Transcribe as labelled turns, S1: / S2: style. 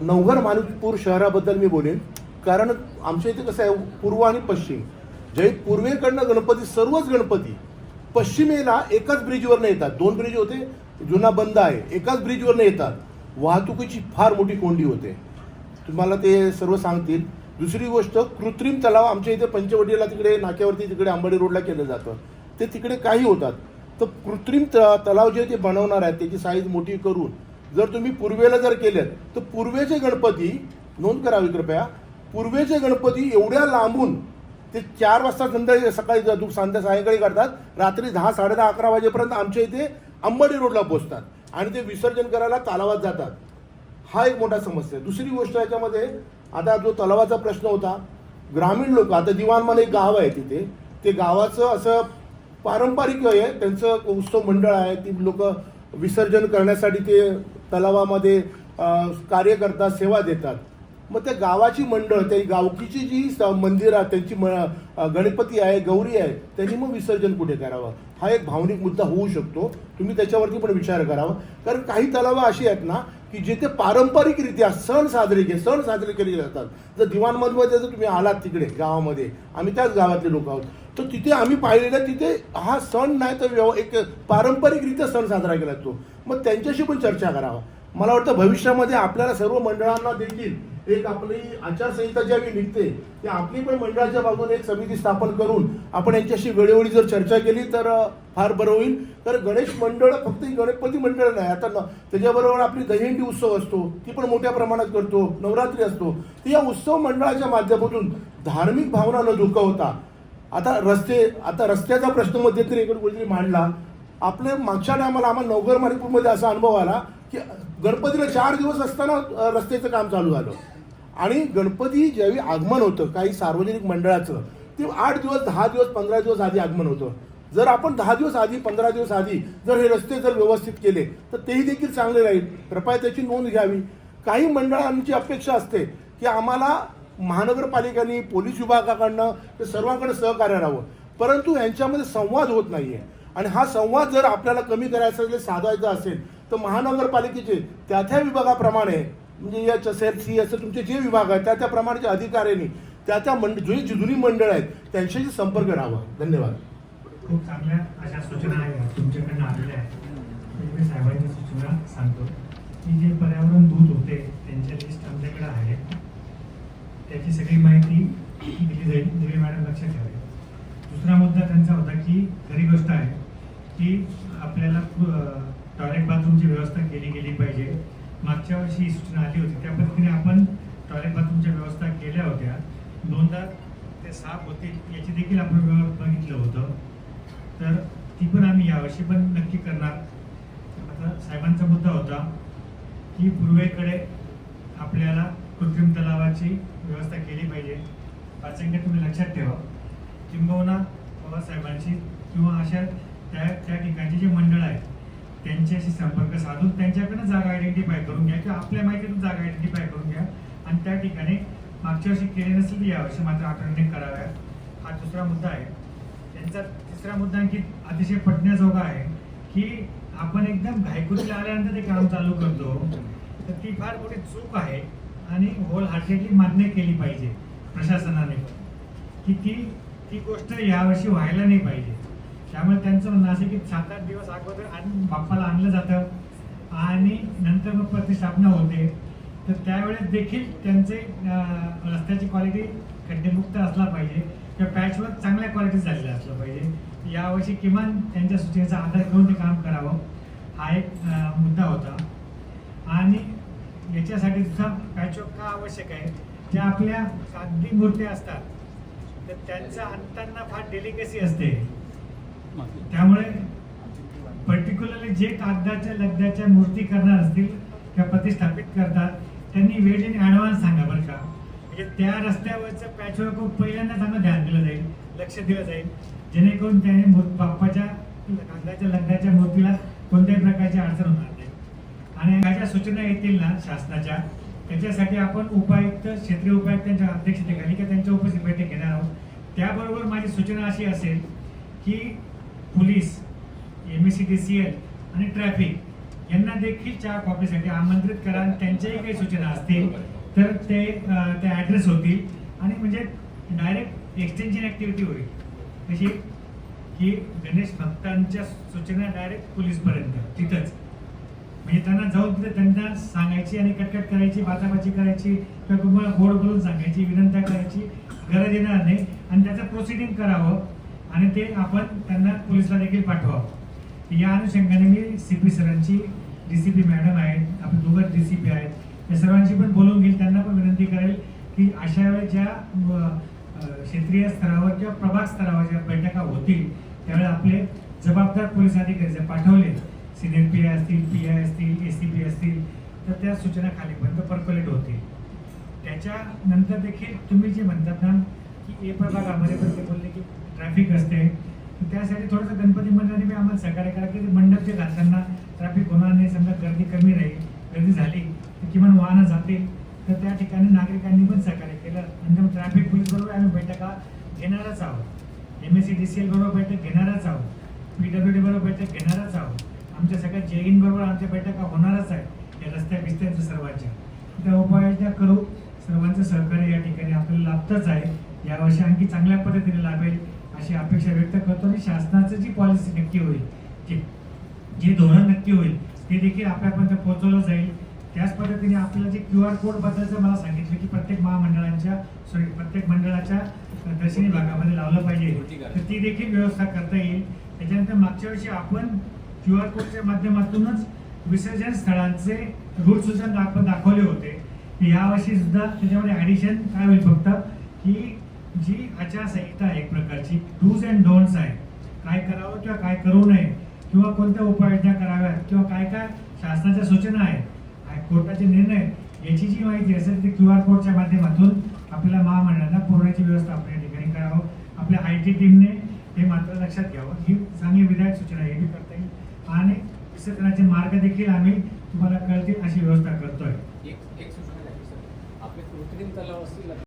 S1: नवघर माणूसपूर शहराबद्दल मी बोलेन. कारण आमच्या इथे कसं आहे पूर्व आणि पश्चिम. जे पूर्वेकडनं गणपती सर्वच गणपती पश्चिमेला एकाच ब्रिजवरनं येतात. दोन ब्रिज होते जुना बंद आहे एकाच ब्रिजवरनं येतात. वाहतुकीची फार मोठी कोंडी होते. तुम्हाला ते सर्व सांगतील. दुसरी गोष्ट कृत्रिम तलाव आमच्या इथे पंचवटीला तिकडे नाक्यावरती तिकडे आंबाडी रोडला केलं जातं. ते तिकडे काही होतात. तर कृत्रिम त तलाव जे ते बनवणार आहेत त्याची साईज मोठी करून जर तुम्ही पूर्वेला जर केलेत तर पूर्वेचे गणपती नोंद करावी कृपया पूर्वेचे गणपती एवढ्या लांबून ते चार वाजता संध्याकाळी सकाळी दु- संध्या सायंकाळी करतात रात्री दहा साडे दहा अकरा वाजेपर्यंत आमच्या इथे अंबाडी रोडला पोहोचतात आणि ते विसर्जन करायला तलावात जातात. हा एक मोठा समस्या आहे. दुसरी गोष्ट याच्यामध्ये आता जो तलावाचा प्रश्न होता ग्रामीण लोक आता दिवाणमान एक गाव आहे तिथे ते गावाचं असं पारंपरिक आहे त्यांचं उत्सव मंडळ आहे ती लोक विसर्जन करण्यासाठी ते तलावामध्ये कार्यकर्ता कार्य करतात सेवा देतात. मग त्या गावाची मंडळ त्या गावकीची जी स- आहे त्यांची म- गणपती आहे गौरी आहे त्यांनी मग विसर्जन कुठे करावं? हा एक भावनिक मुद्दा होऊ शकतो. तुम्ही त्याच्यावरती पण विचार करावा. कारण काही तलावं अशी आहेत ना की जिथे पारंपरिकरित्या सण साजरे के सण साजरे केले जातात. जर दिवाणमधमध्ये जर तुम्ही आलात तिकडे गावामध्ये आम्ही त्याच गावातले लोक आहोत तर तिथे आम्ही पाहिलेलं तिथे हा सण नाही तर व्यव एक पारंपरिकरित्या सण साजरा केला जातो. मग त्यांच्याशी पण चर्चा करावा. मला वाटतं भविष्यामध्ये आपल्याला सर्व मंडळांना देखील एक आपली आचारसंहिता ज्यावेळी निघते ते आपली पण मंडळाच्या बाजूने एक समिती स्थापन करून आपण यांच्याशी वेळोवेळी जर चर्चा केली तर फार बरं होईल. तर गणेश मंडळ फक्त गणपती मंडळ नाही आता ना त्याच्याबरोबर आपली दहीहंडी उत्सव असतो ती पण मोठ्या प्रमाणात करतो नवरात्री असतो. तर या उत्सव मंडळाच्या माध्यमातून धार्मिक भावना न होता आता रस्ते आता रस्त्याचा प्रश्न मध्यंतरी इकडे कोणीतरी मांडला. आपल्या मागच्या टायमाला आम्हाला नवघर माणिकपूरमध्ये असा अनुभव आला की गणपतीला चार दिवस असताना रस्त्याचं काम चालू झालं. आणि गणपती ज्यावेळी आगमन होतं काही सार्वजनिक मंडळाचं ते आठ दिवस दहा दिवस पंधरा दिवस आधी आगमन होतं. जर आपण दहा दिवस आधी पंधरा दिवस आधी जर हे रस्ते जर व्यवस्थित केले तर तेही देखील चांगले राहील. कृपया त्याची नोंद घ्यावी. काही मंडळांची अपेक्षा असते की आम्हाला महानगरपालिकांनी पोलीस विभागाकडनं ते सर्वांकडे सहकार्य राहावं. परंतु यांच्यामध्ये संवाद होत नाही आहे आणि हा संवाद जर आपल्याला कमी करायचा असेल साधायचा असेल तर महानगरपालिकेचे त्या त्या विभागाप्रमाणे म्हणजे एच एस सी असं तुमचे जे विभाग आहेत त्या त्याप्रमाणेच्या अधिकाऱ्यांनी त्या त्या मंड जे जुनी मंडळ आहेत त्यांच्याशी संपर्क राहावा. धन्यवाद.
S2: खूप चांगल्या अशा सूचना आहेत तुमच्याकडनं आलेल्या आहेत. मी साहेबांच्या सूचना सांगतो. की जे पर्यावरण दूत होते त्यांच्या लिस्ट आमच्याकडे आहे. त्याची सगळी माहिती दिली जाईल दिली मॅडम लक्षात ठेवावी दुसरा मुद्दा त्यांचा होता की खरी गोष्ट आहे की आपल्याला टॉयलेट बाथरूमची व्यवस्था केली गेली पाहिजे. मागच्या वर्षी ही सूचना आली होती. त्या पद्धतीने आपण टॉयलेट बाथरूमच्या व्यवस्था केल्या होत्या. दोनदा ते साफ होते याची देखील आपण बघितलं होतं. तर ती पण आम्ही यावर्षी पण नक्की करणार. आता साहेबांचा मुद्दा होता की पूर्वेकडे आपल्याला कृत्रिम तलावाची व्यवस्था केली पाहिजे. पाचंग्य तुम्ही लक्षात ठेवा. किंबहुना पवारसाहेबांशी किंवा अशा त्या त्या ठिकाणचे जे मंडळ आहेत त्यांच्याशी संपर्क साधून त्यांच्याकडनं जागा आयडेंटिफाय करून घ्या किंवा आपल्या माहितीतून जागा आयडेंटिफाय करून घ्या. आणि त्या ठिकाणी मागच्या वर्षी केले नसेल तर यावर्षी मात्र आठवणी कराव्या. हा दुसरा मुद्दा आहे. त्यांचा तिसरा मुद्दा की अतिशय पटण्याजोगा आहे की आपण एकदम घायकुटीला आल्यानंतर ते काम चालू करतो. तर ती फार मोठी चूक आहे आणि होल हार्टेडली मान्य केली पाहिजे प्रशासनाने. की ती ती गोष्ट यावर्षी व्हायला नाही पाहिजे. त्यामुळे त्यांचं म्हणणं असं की सात आठ दिवस अगोदर आणि बाप्पाला आणलं जातं आणि नंतर मग प्रतिष्ठापना होते. तर त्यावेळेस देखील त्यांचे रस्त्याची क्वालिटी खड्डेमुक्त असला पाहिजे किंवा पॅचवर्क चांगल्या क्वालिटी झालेलं असलं पाहिजे. यावर्षी किमान त्यांच्या सूचनेचा आधार घेऊन ते काम करावं हा एक मुद्दा होता. आणि याच्यासाठी सुद्धा पॅचवर्क का आवश्यक आहे? ज्या आपल्या कागदी मूर्त्या असतात तर त्यांचा आणताना फार डेलिकेसी असते. त्यामुळे पर्टिक्युलरली जे कागदाच्या लगद्याच्या मूर्ती करणार असतील त्या प्रतिष्ठापित करतात. त्यांनी वेळ इन ॲडव्हान्स सांगा बरं का. म्हणजे त्या रस्त्यावरचं पॅचवर्क पहिल्यांदा त्यांना ध्यान दिलं जाईल लक्ष दिलं जाईल. जेणेकरून त्याने बाप्पाच्या कागदाच्या लग्नाच्या मूर्तीला कोणत्याही प्रकारची अडचण होणार नाही. आणि काय सूचना येतील ना शासनाच्या त्याच्यासाठी आपण उपायुक्त क्षेत्रीय उपायुक्तांच्या अध्यक्षतेखाली किंवा त्यांच्या उपस्थित बैठक घेणार आहोत. त्याबरोबर माझी सूचना अशी असेल की police M S C D C L आणि ट्रॅफिक यांना देखील चहा कॉफीसाठी आमंत्रित करा आणि त्यांच्याही काही सूचना असतील तर ते अं, ते ॲड्रेस होतील. आणि म्हणजे डायरेक्ट एक्सटेन्शन ऍक्टिव्हिटी होईल. कशी? की गणेश भक्तांच्या सूचना डायरेक्ट पोलीसपर्यंत तिथंच. म्हणजे त्यांना जाऊन तिथे त्यांना सांगायची आणि कटकट करायची बाचाबाची करायची किंवा तुम्हाला गोड बोलून सांगायची विनंत्या करायची गरज येणार नाही. आणि त्याचं प्रोसिडिंग करावं. आणि ते आपण त्यांना पोलिसला देखील पाठवावं. या अनुषंगाने मी सी पी सरांची डी सी पी मॅडम आहेत आपले दोघं डी सी पी आहेत या सर्वांशी पण बोलून घेईल. त्यांना पण विनंती करेल की अशा वेळेस ज्या क्षेत्रीय स्तरावर किंवा प्रभाग स्तरावर ज्या बैठका होतील त्यावेळेस आपले जबाबदार पोलीस अधिकारी जे पाठवले. सिनियर पी आय असतील पी आय असतील ए सी पी असतील तर त्या सूचना खालीपर्यंत पर्क्युलेट होतील. त्याच्यानंतर देखील तुम्ही जे म्हणतात ना की ए प्रभागामध्ये पण ते बोलले की ट्रॅफिक असते त्यासाठी थोडंसं गणपती मंडळाने आम्हाला सहकार्य करा की मंडप जे घालताना ट्रॅफिक होणार नाही समजा गर्दी कमी राहील गर्दी झाली तर किमान वाहनं जातील तर त्या ठिकाणी नागरिकांनी पण सहकार्य केलं. आणि ट्रॅफिक पोलीस बरोबर आम्ही बैठका घेणारच आहोत. M S C D C L बरोबर बैठक घेणारच आहोत. पी डब्ल्यू डी बरोबर बैठक घेणारच आहोत. आमच्या सगळ्या जेईन बरोबर आमच्या बैठका होणारच आहे या रस्त्या बिस्त्यांच्या सर्वांच्या. त्या उपाययोजना करू. सर्वांचं सहकार्य या ठिकाणी आपल्याला लाभतच आहे. यावर्षी आणखी चांगल्या पद्धतीने लाभेल. अशी अपेक्षा व्यक्त करतो आणि शासनाचं जी पॉलिसी नक्की होईल जे जे धोरण नक्की होईल ते देखील आपल्यापर्यंत पोहोचवलं जाईल. त्याच पद्धतीने आपल्याला जे क्यू आर कोड बद्दलचं मला सांगितलं की प्रत्येक महामंडळांच्या सॉरी प्रत्येक मंडळाच्या दर्शनी भागामध्ये लावलं पाहिजे. तर ती देखील व्यवस्था करता येईल. त्याच्यानंतर मागच्या वर्षी आपण क्यू आर कोडच्या माध्यमातूनच विसर्जन स्थळांचे रूट सुद्धा आपण दाखवले होते. यावर्षी सुद्धा त्याच्यामध्ये ऍडिशन काय होईल फक्त की जी आचारसंहिता आहे एक प्रकारची डूज अँड डोंट्स आहे. काय करावं किंवा काय करू नये किंवा कोणत्या उपाययोजना कराव्यात किंवा काय काय शासनाच्या सूचना आहेत कोर्टाचे निर्णय याची जी माहिती असेल ती क्यू आर कोडच्या माध्यमातून आपल्याला महामंडळांना पुरवण्याची व्यवस्था आपण या ठिकाणी करावं. आपल्या आय टी टीमने हे मात्र लक्षात घ्यावं. ही चांगली विधायक सूचना हे बी करता येईल. आणि विसर्जनाचे मार्ग देखील आम्ही तुम्हाला कळतील अशी व्यवस्था करतोय.
S3: एक एक सूचना आपले कृत्रिम तलाव असतील